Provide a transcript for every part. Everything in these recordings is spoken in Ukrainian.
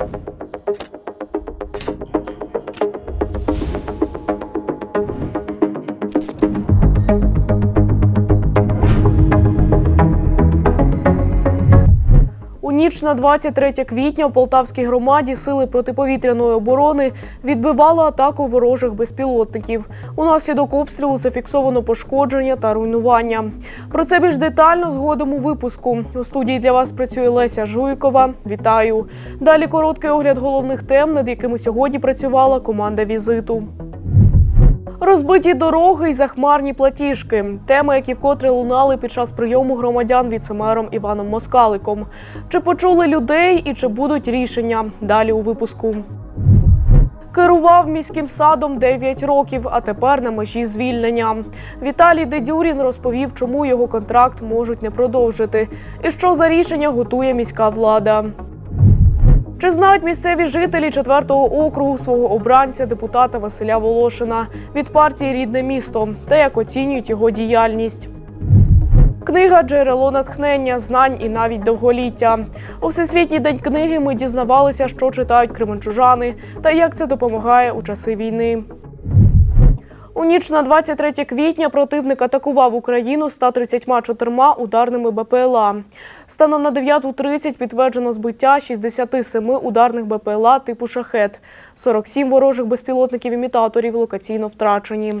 У ніч на 23 квітня в Полтавській громаді сили протиповітряної оборони відбивали атаку ворожих безпілотників. Унаслідок обстрілу зафіксовано пошкодження та руйнування. Про це більш детально згодом у випуску. У студії для вас працює Леся Жуйкова. Вітаю. Далі короткий огляд головних тем, над якими сьогодні працювала команда візиту. Розбиті дороги й захмарні платіжки теми, які вкотре лунали під час прийому громадян віцемером Іваном Москаликом. Чи почули людей і чи будуть рішення? Далі у випуску. Керував міським садом 9 років, а тепер на межі звільнення. Віталій Дедюрін розповів, чому його контракт можуть не продовжити, і що за рішення готує міська влада. Чи знають місцеві жителі 4-го округу свого обранця депутата Василя Волошина від партії Рідне місто та як оцінюють його діяльність? Книга джерело натхнення, знань і навіть довголіття. У всесвітній день книги ми дізнавалися, що читають кременчужани та як це допомагає у часи війни. У ніч на 23 квітня противник атакував Україну 134 ударними БПЛА. Станом на 9.30 підтверджено збиття 67 ударних БПЛА типу «Шахет». 47 ворожих безпілотників-імітаторів локаційно втрачені.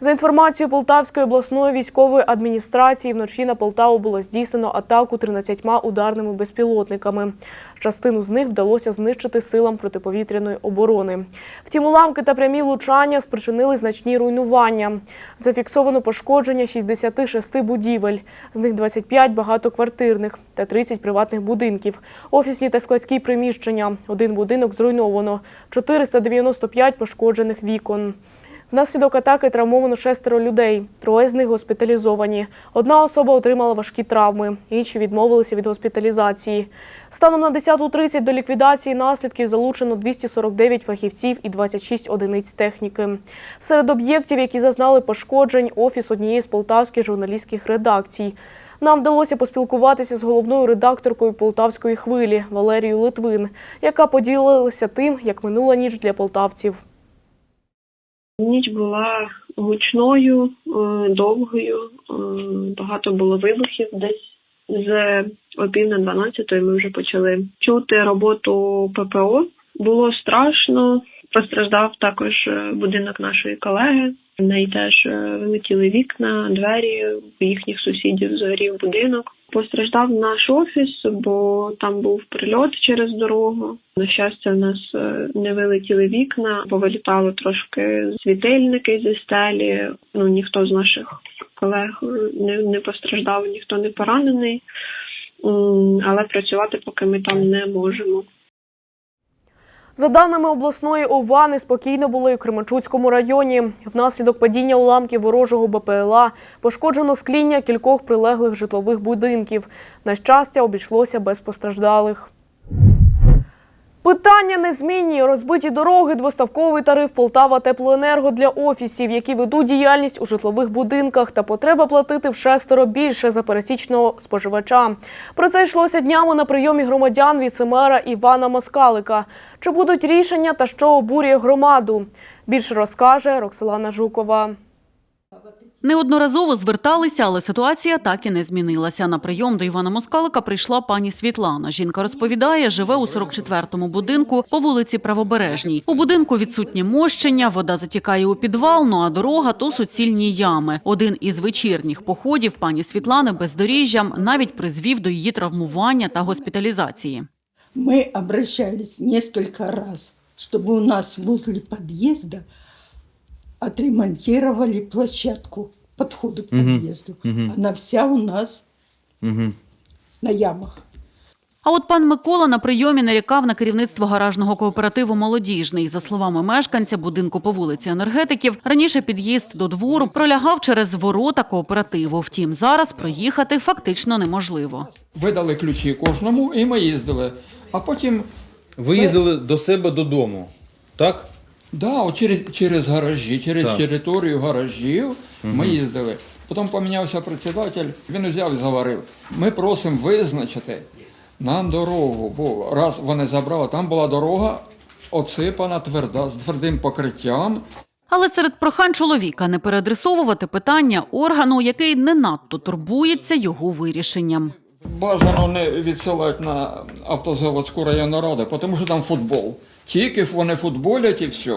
За інформацією Полтавської обласної військової адміністрації, вночі на Полтаву було здійснено атаку 13 ударними безпілотниками. Частину з них вдалося знищити силам протиповітряної оборони. Втім, уламки та прямі влучання спричинили значні руйнування. Зафіксовано пошкодження 66 будівель, з них 25 багатоквартирних та 30 приватних будинків, офісні та складські приміщення. Один будинок зруйновано, 495 пошкоджених вікон. Внаслідок атаки травмовано шестеро людей. Троє з них госпіталізовані. Одна особа отримала важкі травми, інші відмовилися від госпіталізації. Станом на 10.30 до ліквідації наслідків залучено 249 фахівців і 26 одиниць техніки. Серед об'єктів, які зазнали пошкоджень, офіс однієї з полтавських журналістських редакцій. Нам вдалося поспілкуватися з головною редакторкою полтавської хвилі Валерією Литвин, яка поділилася тим, як минула ніч для полтавців. Ніч була гучною, е, довгою, е, багато було вибухів. Десь з о пів на 12 ми вже почали чути роботу ППО. Було страшно. Постраждав також е, будинок нашої колеги. Неї теж вилетіли вікна, двері їхніх сусідів згорів будинок. Постраждав наш офіс, бо там був прильот через дорогу. На щастя, в нас е, не вилетіли вікна, повилітали трошки світильники зі стелі. Ну ніхто з наших колег не, не постраждав, ніхто не поранений. Але працювати поки ми там не можемо. За даними обласної ОВА, неспокійно було і в Кременчуцькому районі. Внаслідок падіння уламків ворожого БПЛА пошкоджено скління кількох прилеглих житлових будинків. На щастя, обійшлося без постраждалих. Питання незмінні. Розбиті дороги, двоставковий тариф Полтава Теплоенерго для офісів, які ведуть діяльність у житлових будинках, та потреба платити в шестеро більше за пересічного споживача. Про це йшлося днями на прийомі громадян віцемера Івана Москалика. Чи будуть рішення та що обурює громаду? Більше розкаже Роксолана Жукова. Неодноразово зверталися, але ситуація так і не змінилася. На прийом до Івана Москалика прийшла пані Світлана. Жінка розповідає, живе у 44-му будинку по вулиці Правобережній. У будинку відсутнє мощення, вода затікає у підвал, ну а дорога то суцільні ями. Один із вечірніх походів пані Світлани бездоріжжям навіть призвів до її травмування та госпіталізації. Мы обращались несколько раз, чтобы у нас возле подъезда отремонтировали площадку подхода к подъезду. Мгм. Она вся у нас Угу. на ямах. А от пан Микола на прийомі нарікав на керівництво гаражного кооперативу Молодіжний. За словами мешканця будинку по вулиці енергетиків, раніше під'їзд до двору пролягав через ворота кооперативу. Втім, зараз проїхати фактично неможливо. Видали ключі кожному, і ми їздили. А потім, Ви їздили до себе додому, так? Да, от через, через гаражі, через Так. територію гаражів ми їздили. Потім помінявся председатель, він взяв і заварив. Ми просимо визначити на дорогу, бо раз вони забрали, там була дорога оципана тверда, з твердим покриттям. Але серед прохань чоловіка не переадресовувати питання органу, який не надто турбується його вирішенням. Бажано не відсилати на автозаводську районну раду, тому що там футбол. Тільки вони футболять і все.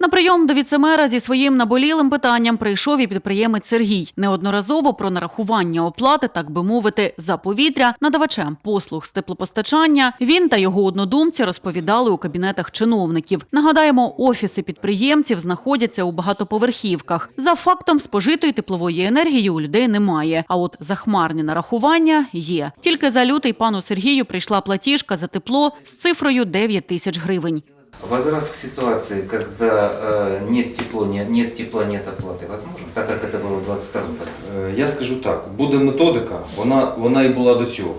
На прийом до віцемера зі своїм наболілим питанням прийшов і підприємець Сергій. Неодноразово про нарахування оплати, так би мовити, за повітря надавачем послуг з теплопостачання він та його однодумці розповідали у кабінетах чиновників. Нагадаємо, офіси підприємців знаходяться у багатоповерхівках. За фактом спожитої теплової енергії у людей немає. А от захмарні нарахування є. Тільки за лютий пану Сергію прийшла платіжка за тепло з цифрою 9 тисяч гривень. Возврат к ситуации, когда э, нет тепла, нет, нет тепла, нет оплаты, возможно, так как это было в 22 году. Е, Я скажу так, буде методика, вона, вона і була до цього.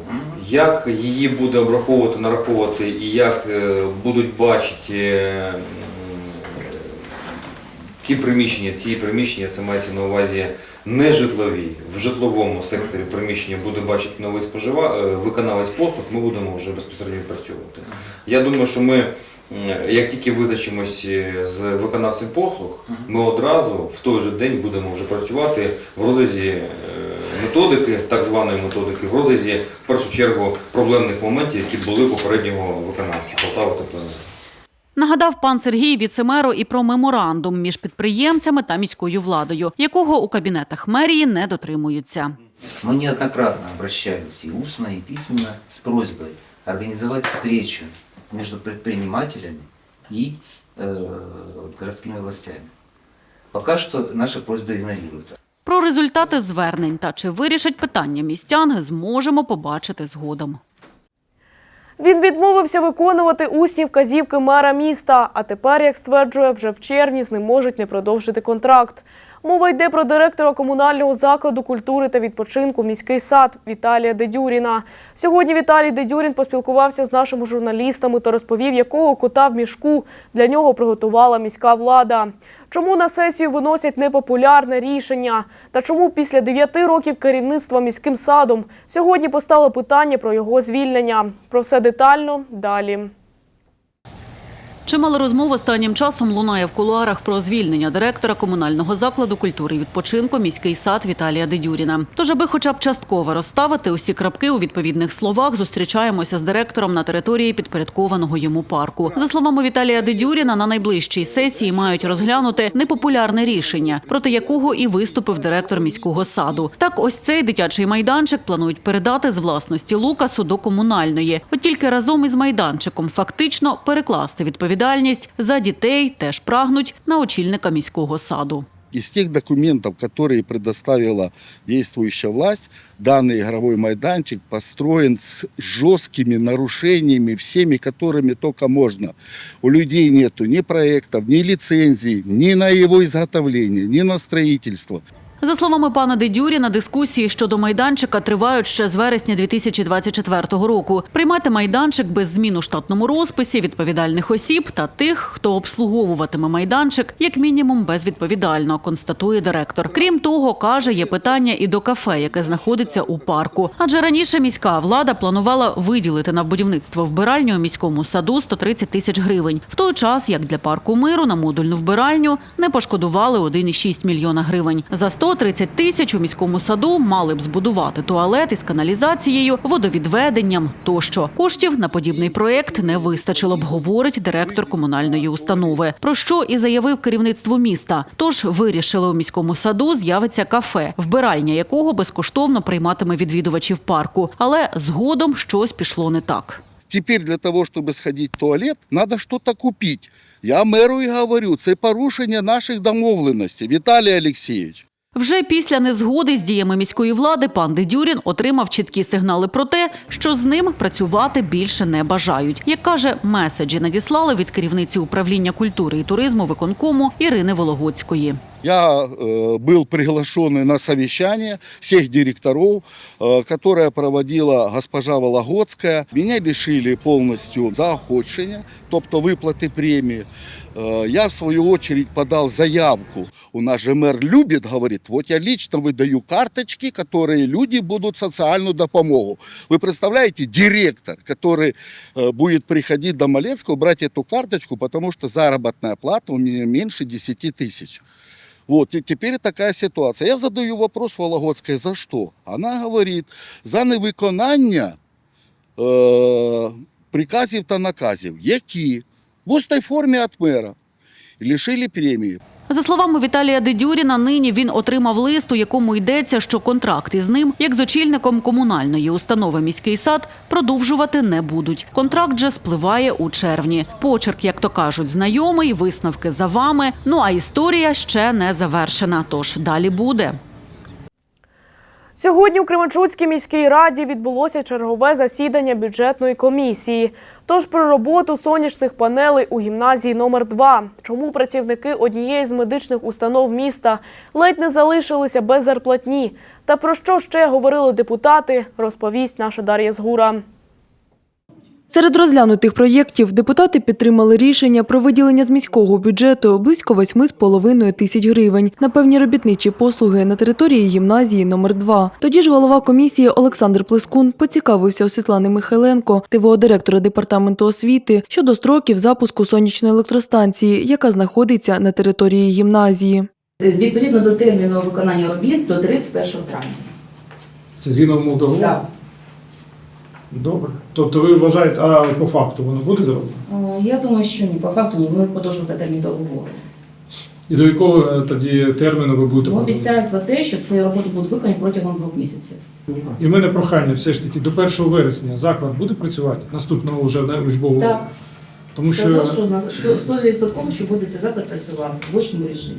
Як її буде обраховувати, нараховувати і як е, будуть бачити е, м, ці приміщення, ці приміщення, це мається на увазі не житлові, в житловому секторі приміщення буде бачити новий спожива, е, виконавець послуг, ми будемо вже безпосередньо відпрацьовувати. Я думаю, що ми, м, як тільки визначимось е, з виконавцем послуг, ми одразу в той же день будемо вже працювати в розрізі е, методики, так званої методики, в розрізі в першу чергу проблемних моментів, які були попереднього виконавця Полтава Теплоенерго. Нагадав пан Сергій віцемеру і про меморандум між підприємцями та міською владою, якого у кабінетах мерії не дотримуються. Мы неоднократно обращались и устно, и письменно с просьбой организовать встречу между предпринимателями и э, городскими властями. Пока что наша просьба игнорируется. Про результати звернень та чи вирішать питання містян зможемо побачити згодом. Він відмовився виконувати усні вказівки мера міста, а тепер, як стверджує, вже в червні з ним можуть не продовжити контракт. Мова йде про директора комунального закладу культури та відпочинку міський сад Віталія Дедюріна. Сьогодні Віталій Дедюрін поспілкувався з нашими журналістами та розповів, якого кота в мішку для нього приготувала міська влада. Чому на сесію виносять непопулярне рішення? Та чому після 9 років керівництва міським садом сьогодні постало питання про його звільнення? Про все детально далі. Чимало розмов останнім часом лунає в кулуарах про звільнення директора комунального закладу культури і відпочинку міський сад Віталія Дедюріна. Тож, аби хоча б частково розставити усі крапки у відповідних словах, зустрічаємося з директором на території підпорядкованого йому парку. За словами Віталія Дедюріна, на найближчій сесії мають розглянути непопулярне рішення, проти якого і виступив директор міського саду. Так, ось цей дитячий майданчик планують передати з власності Лукасу до комунальної. От тільки разом із майданчиком фактично перекласти відповідальність за дітей теж прагнуть на очільника міського саду. Из тех документов, которые предоставила действующая власть, данный игровой майданчик построен с жесткими нарушениями, всеми, которыми только можно. У людей нету ни проектов, ни лицензий, ни на его изготовление, ни на строительство. За словами пана Дедюріна, дискусії щодо майданчика тривають ще з вересня 2024 року. Приймати майданчик без змін у штатному розписі, відповідальних осіб та тих, хто обслуговуватиме майданчик, як мінімум безвідповідально, констатує директор. Крім того, каже, є питання і до кафе, яке знаходиться у парку. Адже раніше міська влада планувала виділити на будівництво вбиральню у міському саду 130 тисяч гривень. В той час, як для парку миру на модульну вбиральню не пошкодували 1,6 мільйона гривень. За 130 тисяч у міському саду мали б збудувати туалет із каналізацією, водовідведенням тощо. Коштів на подібний проект не вистачило б, говорить директор комунальної установи. Про що і заявив керівництво міста. Тож вирішили у міському саду з'явиться кафе, вбиральня якого безкоштовно прийматиме відвідувачів парку. Але згодом щось пішло не так. Теперь для того, чтобы сходить в туалет, надо что-то купить. Я мэру и говорю, це порушення наших домовленостей. Віталій Олексійович. Вже після незгоди з діями міської влади пан Дедюрін отримав чіткі сигнали про те, що з ним працювати більше не бажають. Як каже, меседжі надіслали від керівниці управління культури і туризму виконкому Ірини Вологодської. Я э, был приглашен на совещание всех директоров, э, которое проводила госпожа Вологодская. Меня лишили полностью заохочення, тобто виплати премии. Э, Я, в свою очередь, подал заявку. У нас же мэр любит, говорит, вот я лично выдаю карточки, которые люди будут социальную допомогу. Вы представляете, директор, который э, будет приходить до Малецкого, брать эту карточку, потому что заработная плата у меня меньше 10 тысяч. Вот, и теперь такая ситуация. Я задаю вопрос Вологодской, за что? Она говорит, за невиконання е, приказів та наказів, які В устій формі від мера лишили премії. За словами Віталія Дедюріна, нині він отримав лист, у якому йдеться, що контракт із ним, як з очільником комунальної установи міський сад, продовжувати не будуть. Контракт же спливає у червні. Почерк, як то кажуть, знайомий, висновки за вами. Ну а історія ще не завершена. Тож далі буде. Сьогодні у Кременчуцькій міській раді відбулося чергове засідання бюджетної комісії. Тож про роботу сонячних панелей у гімназії номер 2 Чому працівники однієї з медичних установ міста ледь не залишилися без зарплатні? Та про що ще говорили депутати, розповість наша Дар'я Згура. Серед розглянутих проєктів депутати підтримали рішення про виділення з міського бюджету близько 8,5 тисяч гривень на певні робітничі послуги на території гімназії номер 2 Тоді ж голова комісії Олександр Плескун поцікавився у Світлани Михайленко, ТВО директора департаменту освіти, щодо строків запуску сонячної електростанції, яка знаходиться на території гімназії. Відповідно до терміну виконання робіт до 31 травня. Це згідно умов договору? Так. Добре. Тобто ви вважаєте, а по факту воно буде зроблено? Е, Я думаю, що ні, по факту ні, ми подовжувати термін договору. І до якого е, тоді терміну ви будете Ми подавати? обіцяють про те, що ці роботи будуть виконані протягом двох місяців. І в мене прохання все ж таки до 1 вересня заклад буде працювати наступного вже на учбового Так. року? Тому що Сказав, що на- що 100% що буде цей заклад працювати в очному режимі.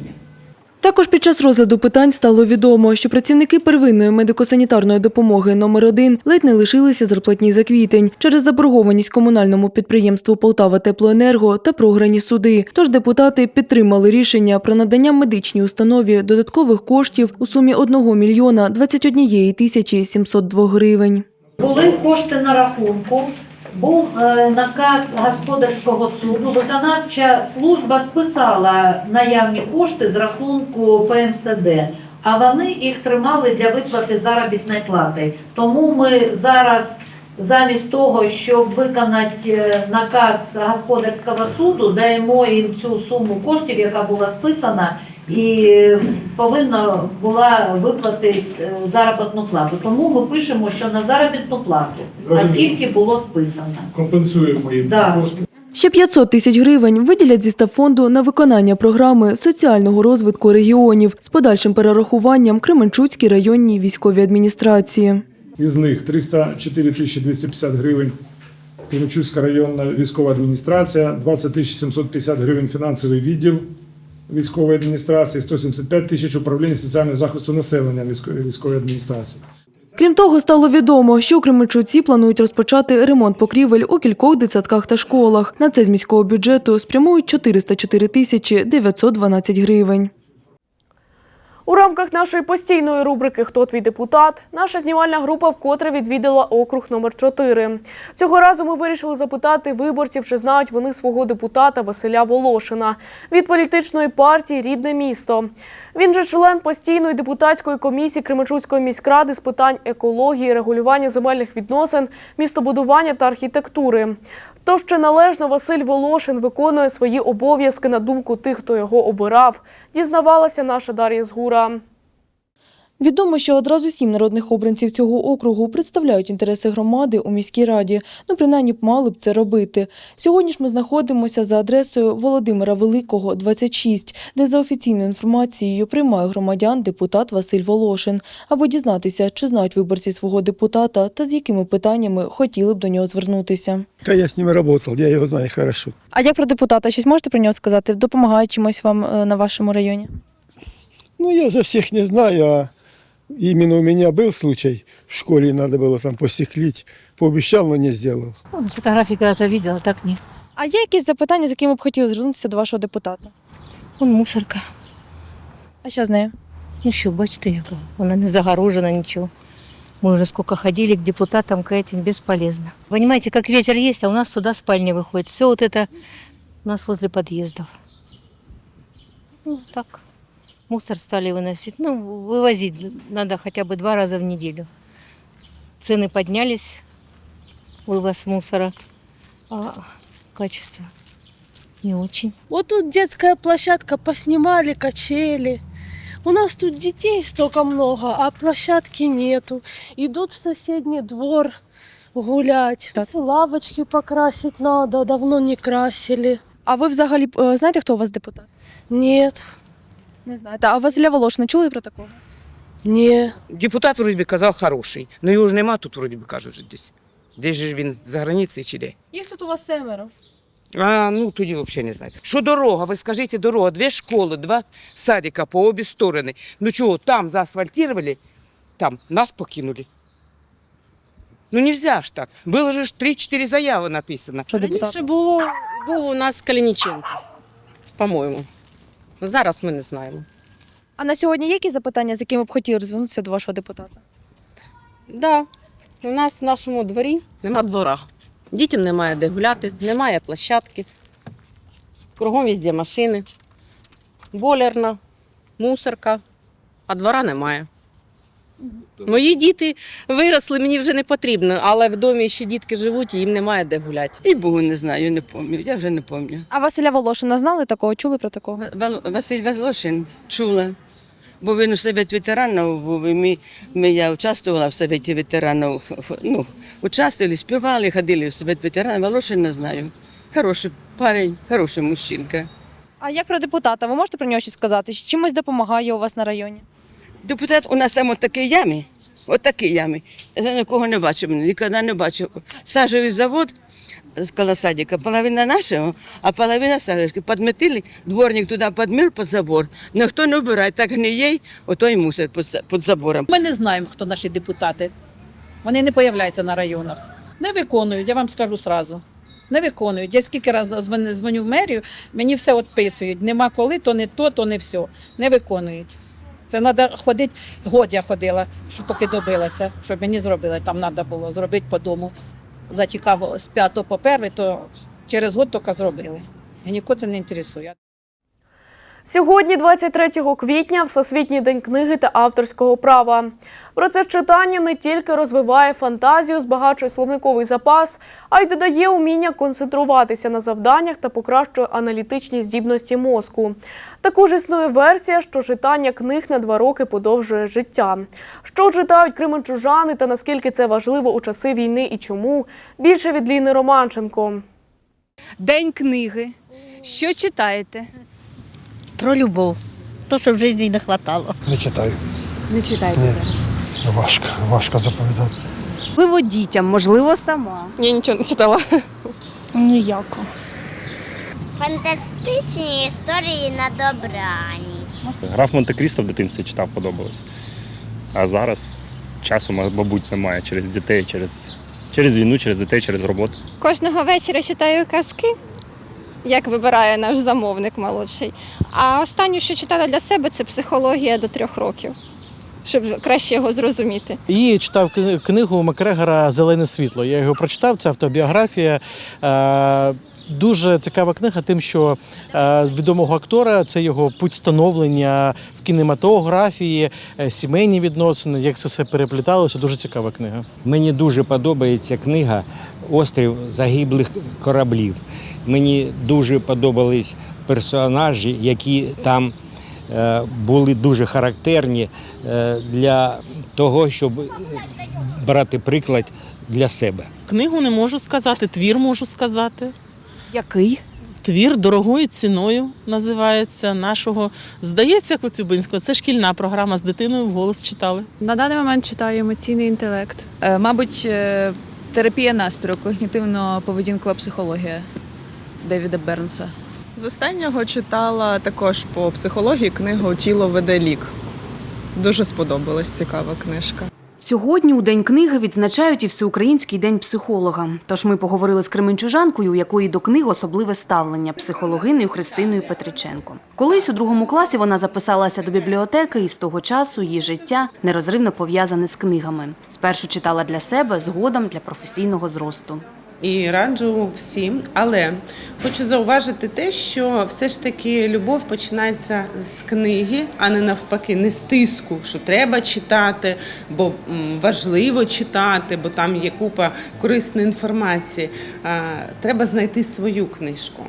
Також під час розгляду питань стало відомо, що працівники первинної медико-санітарної допомоги номер 1 ледь не лишилися зарплатні за квітень через заборгованість комунальному підприємству Полтава Теплоенерго та програні суди. Тож депутати підтримали рішення про надання медичній установі додаткових коштів у сумі 1 мільйона 21 тисячі 702 гривень. Були кошти на рахунку, був е, наказ господарського суду. Виконавча служба списала наявні кошти з рахунку ПМСД, а вони їх тримали для виплати заробітної плати. Тому ми зараз. Замість того, щоб виконати е, наказ господарського суду, даємо їм цю суму коштів, яка була списана, і повинна була виплатити е, заробітну плату. Тому ми пишемо, що на заробітну плату, а скільки було списано. компенсуємо їм Да. кошти. Ще 500 тисяч гривень виділять зі стафонду на виконання програми соціального розвитку регіонів з подальшим перерахуванням Кременчуцькій районній військовій адміністрації. Із них 304 тисячі 250 гривень Кременчуцька районна військова адміністрація, 20 тисяч 750 гривень фінансовий відділ військової адміністрації, 175 тисяч управління соціального захисту населення військової адміністрації. Крім того, стало відомо, що Кременчуці планують розпочати ремонт покрівель у кількох дитсадках та школах. На це з міського бюджету спрямують 404 тисячі 912 гривень. У рамках нашої постійної рубрики Хто твій депутат наша знімальна група вкотре відвідала округ номер 4 Цього разу ми вирішили запитати виборців, чи знають вони свого депутата Василя Волошина від політичної партії Рідне місто. Він же член постійної депутатської комісії Кременчуцької міськради з питань екології, регулювання земельних відносин, містобудування та архітектури. Тож чи належно Василь Волошин виконує свої обов'язки на думку тих, хто його обирав, дізнавалася наша Дар'я Згура. Відомо, що одразу сім народних обранців цього округу представляють інтереси громади у міській раді. Ну, принаймні, б мали б це робити. Сьогодні ж ми знаходимося за адресою Володимира Великого, 26, де за офіційною інформацією приймає громадян депутат Василь Волошин, аби дізнатися, чи знають виборці свого депутата та з якими питаннями хотіли б до нього звернутися. Да я с ним работал, я его знаю хорошо. А як про депутата? Щось можете про нього сказати? Допомагає чимось вам е, на вашому районі? Ну, я за всех не знаю, а именно у меня был случай, в школе надо было там постеклить, пообещал, но не сделал. Фотографії когда-то видела, так ні. А є якісь запитання, з якими б хотіли звернутися до вашого депутата? Он мусорка. А що з нею? Ну що, бачите, яка вона не загорожена нічого. Мы уже сколько ходили к депутатам, к этим, бесполезно. Понимаете, как ветер есть, а у нас сюда спальня выходит. Все вот это у нас возле подъездов. Ну, так. Мусор стали выносить. Ну, вывозить надо хотя бы два раза в неделю. Цены поднялись, вывоз мусора, а качество не очень. Вот тут детская площадка, поснимали качели. У нас тут детей столько много, а площадки нету. Идут в соседний двор гулять. Лавочки покрасить надо, давно не красили. А ви взагалі е, знаєте, хто у вас депутат? Нет, Не знаєте. А Василя Волошина чули про такого? не. Депутат вроді би казав хороший, але його ж нема тут, вроді би кажуть, вже десь. Де ж він за границею чи де? Їх тут у вас семеро. А, ну тоді взагалі не знаю. Що дорога? Ви скажіть, дорога, дві школи, два садика по обі сторони. Ну чого, там заасфальтували, там нас покинули. Ну нельзя ж так. Було ж 3-4 заяви написано. Що депутат? було, був у нас Калініченко, по-моєму. Зараз ми не знаємо. А на сьогодні є якісь запитання, з якими б хотіли звернутися до вашого депутата? Да. У нас в нашому дворі нема двора. Дітям немає де гуляти, немає площадки. Кругом візде машини. Болерна, мусорка, а двора немає. Мої діти виросли, мені вже не потрібно, але в домі ще дітки живуть і їм немає де гуляти. І Богу не знаю, не пам'ятаю. Я вже не пам'ятаю. А Василя Волошина знали такого? Чули про такого? Василь Вазлошин чула. Бо він у Совет ветеранів був, і ми, ми, я участвувала в Советі ветеранів. Ну, участвували, співали, ходили в Совет ветеранів. Волошин не знаю. Хороший парень, хороший мужчинка. А як про депутата? Ви можете про нього щось сказати? Чимось допомагає у вас на районі? Депутат у нас там от такі ями, от такі ями. Я нікого не бачив, ніколи не бачив. Сажевий завод з колосадика, половина нашого, а половина сажевки. Подметили, дворник туди підмив під забор. Ніхто не вбирає, так гниє, ото й мусор під, забором. Ми не знаємо, хто наші депутати. Вони не появляються на районах. Не виконують, я вам скажу сразу. Не виконують. Я скільки разів дзвоню в мерію, мені все відписують. Нема коли, то не то, то не все. Не виконують. Це треба ходити. Год я ходила, щоб поки добилася, щоб мені зробили. Там треба було зробити по дому. Затікав з п'ятого по перший, то через год тільки зробили. І нікого це не інтересує. Сьогодні, 23 квітня, Всесвітній день книги та авторського права. Процес читання не тільки розвиває фантазію, збагачує словниковий запас, а й додає уміння концентруватися на завданнях та покращує аналітичні здібності мозку. Також існує версія, що читання книг на два роки подовжує життя. Що читають кременчужани та наскільки це важливо у часи війни і чому? Більше від Ліни Романченко. День книги. Що читаєте? Про любов. То, що в житті не вистачало. Не читаю. Не читаєте Ні. зараз. Важко, важко заповідати. Можливо, дітям, можливо, сама. Я нічого не читала. Ніяко. Фантастичні історії на добраніч. Граф Монте-Крісто в дитинстві читав, подобалось. А зараз часу, мабуть, немає через дітей, через, через війну, через дітей, через роботу. Кожного вечора читаю казки, як вибирає наш замовник молодший. А останнє, що читала для себе, це психологія до трьох років, щоб краще його зрозуміти. І читав книгу Макгрегора Зелене світло. Я його прочитав, це автобіографія. Е, Дуже цікава книга, тим, що е, відомого актора це його путь становлення в кінематографії, е, сімейні відносини, як це все перепліталося. Дуже цікава книга. Мені дуже подобається книга Острів загиблих кораблів. Мені дуже подобались персонажі, які там е, були дуже характерні е, для того, щоб брати приклад для себе. Книгу не можу сказати, твір можу сказати. Який? Твір дорогою ціною називається нашого. Здається, Коцюбинського. Це шкільна програма з дитиною вголос читали. На даний момент читаю емоційний інтелект. Мабуть, е, терапія настрою, когнітивно-поведінкова психологія Девіда Бернса. З останнього читала також по психології книгу Тіло веде лік. Дуже сподобалась цікава книжка. Сьогодні у День книги відзначають і Всеукраїнський день психолога. Тож ми поговорили з кременчужанкою, у якої до книг особливе ставлення психологинею Христиною Петриченко. Колись у другому класі вона записалася до бібліотеки, і з того часу її життя нерозривно пов'язане з книгами. Спершу читала для себе, згодом для професійного зросту. І раджу всім. Але хочу зауважити те, що все ж таки любов починається з книги, а не навпаки, не з тиску, що треба читати, бо важливо читати, бо там є купа корисної інформації. Треба знайти свою книжку.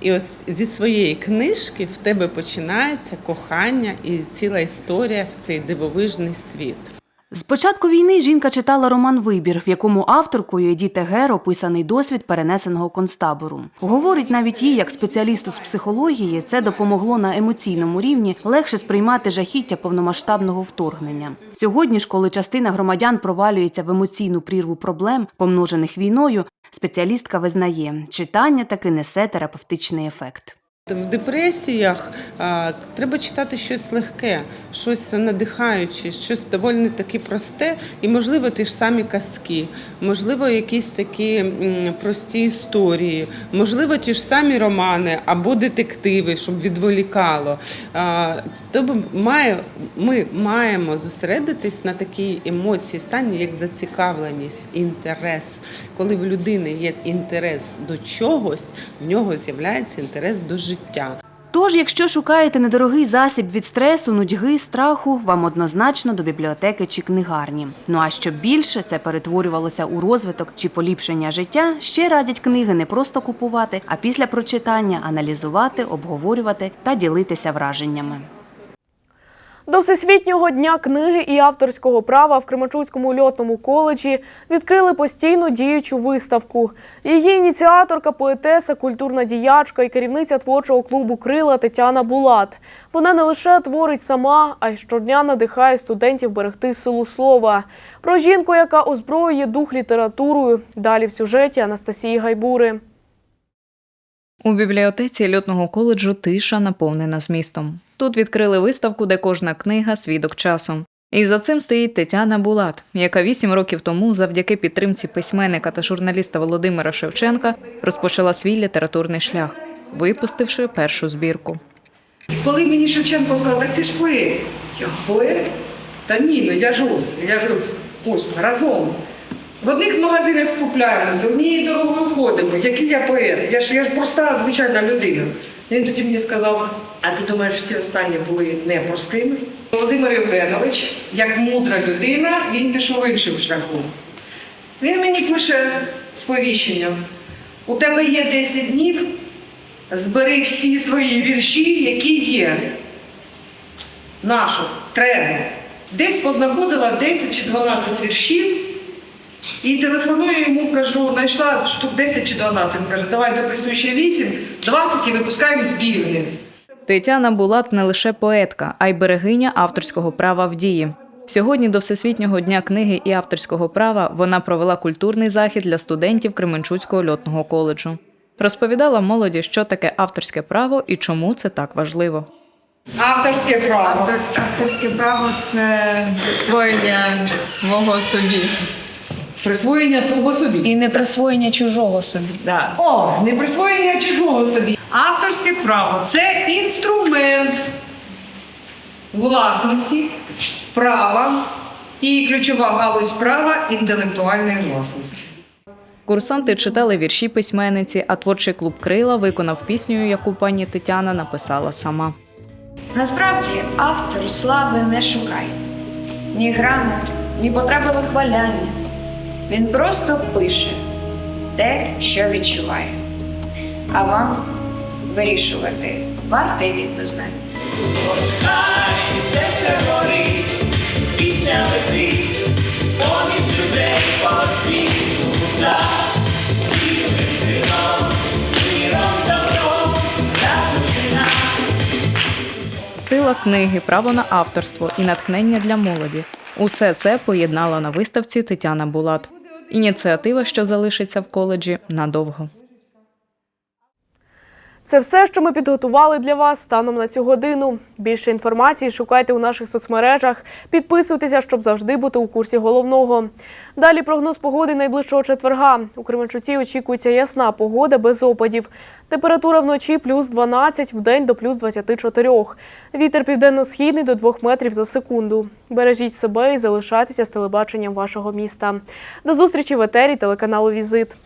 І ось зі своєї книжки в тебе починається кохання і ціла історія в цей дивовижний світ. З початку війни жінка читала роман Вибір, в якому авторкою Едіти Гер описаний досвід перенесеного концтабору. Говорить навіть їй, як спеціалісту з психології, це допомогло на емоційному рівні легше сприймати жахіття повномасштабного вторгнення. Сьогодні ж, коли частина громадян провалюється в емоційну прірву проблем, помножених війною, спеціалістка визнає, читання таки несе терапевтичний ефект. В депресіях а, треба читати щось легке, щось надихаюче, щось доволі таки просте, і можливо ті ж самі казки, можливо, якісь такі м, прості історії, можливо, ті ж самі романи або детективи, щоб відволікало. А, тобто має, ми маємо зосередитись на такій емоції, стані, як зацікавленість, інтерес. Коли в людини є інтерес до чогось, в нього з'являється інтерес до життя. Тож, якщо шукаєте недорогий засіб від стресу, нудьги, страху, вам однозначно до бібліотеки чи книгарні. Ну а щоб більше це перетворювалося у розвиток чи поліпшення життя, ще радять книги не просто купувати, а після прочитання аналізувати, обговорювати та ділитися враженнями. До Всесвітнього дня книги і авторського права в Кременчуцькому льотному коледжі відкрили постійно діючу виставку. Її ініціаторка, поетеса, культурна діячка і керівниця творчого клубу Крила Тетяна Булат. Вона не лише творить сама, а й щодня надихає студентів берегти силу слова. Про жінку, яка озброює дух літературою. Далі в сюжеті Анастасії Гайбури. У бібліотеці льотного коледжу тиша наповнена змістом. Тут відкрили виставку, де кожна книга свідок часу. І за цим стоїть Тетяна Булат, яка вісім років тому, завдяки підтримці письменника та журналіста Володимира Шевченка, розпочала свій літературний шлях, випустивши першу збірку. Коли мені Шевченко сказав, так ти ж поет. Я поет? Та ні, ну я ж ось, я ж ось разом. В одних магазинах скупляємося, однією дорогою ходимо. Який я поет? Я ж я ж проста звичайна людина. Він тоді мені сказав, а ти думаєш, всі останні були непростими? Володимир Євгенович, як мудра людина, він пішов іншим шляхом. Він мені пише сповіщення. У тебе є 10 днів, збери всі свої вірші, які є. Нашу, треба. Десь познаходила 10 чи 12 віршів. І телефоную йому, кажу, знайшла штук 10 чи 12. Він каже, давай дописуй ще 8, 20 і випускаємо збірник. Тетяна Булат не лише поетка, а й берегиня авторського права в дії. Сьогодні до Всесвітнього дня книги і авторського права вона провела культурний захід для студентів Кременчуцького льотного коледжу. Розповідала молоді, що таке авторське право і чому це так важливо. Авторське право. Авторське право це присвоєння свого собі. Присвоєння свого собі. І не присвоєння чужого собі. Да. О, не присвоєння чужого собі. Авторське право це інструмент власності, права і ключова галузь права інтелектуальної власності. Курсанти читали вірші письменниці, а творчий клуб Крила виконав пісню, яку пані Тетяна написала сама. Насправді автор слави не шукає ні грамот, ні потреби вихваляння. Він просто пише те, що відчуває. А вам вирішувати, вартий він дознання. Сила книги, право на авторство і натхнення для молоді. Усе це поєднала на виставці Тетяна Булат. Ініціатива, що залишиться в коледжі надовго. Це все, що ми підготували для вас станом на цю годину. Більше інформації шукайте у наших соцмережах. Підписуйтеся, щоб завжди бути у курсі головного. Далі прогноз погоди найближчого четверга. У Кременчуці очікується ясна погода без опадів. Температура вночі плюс 12, вдень до плюс 24. Вітер південно-східний до 2 метрів за секунду. Бережіть себе і залишайтеся з телебаченням вашого міста. До зустрічі в етері телеканалу Візит.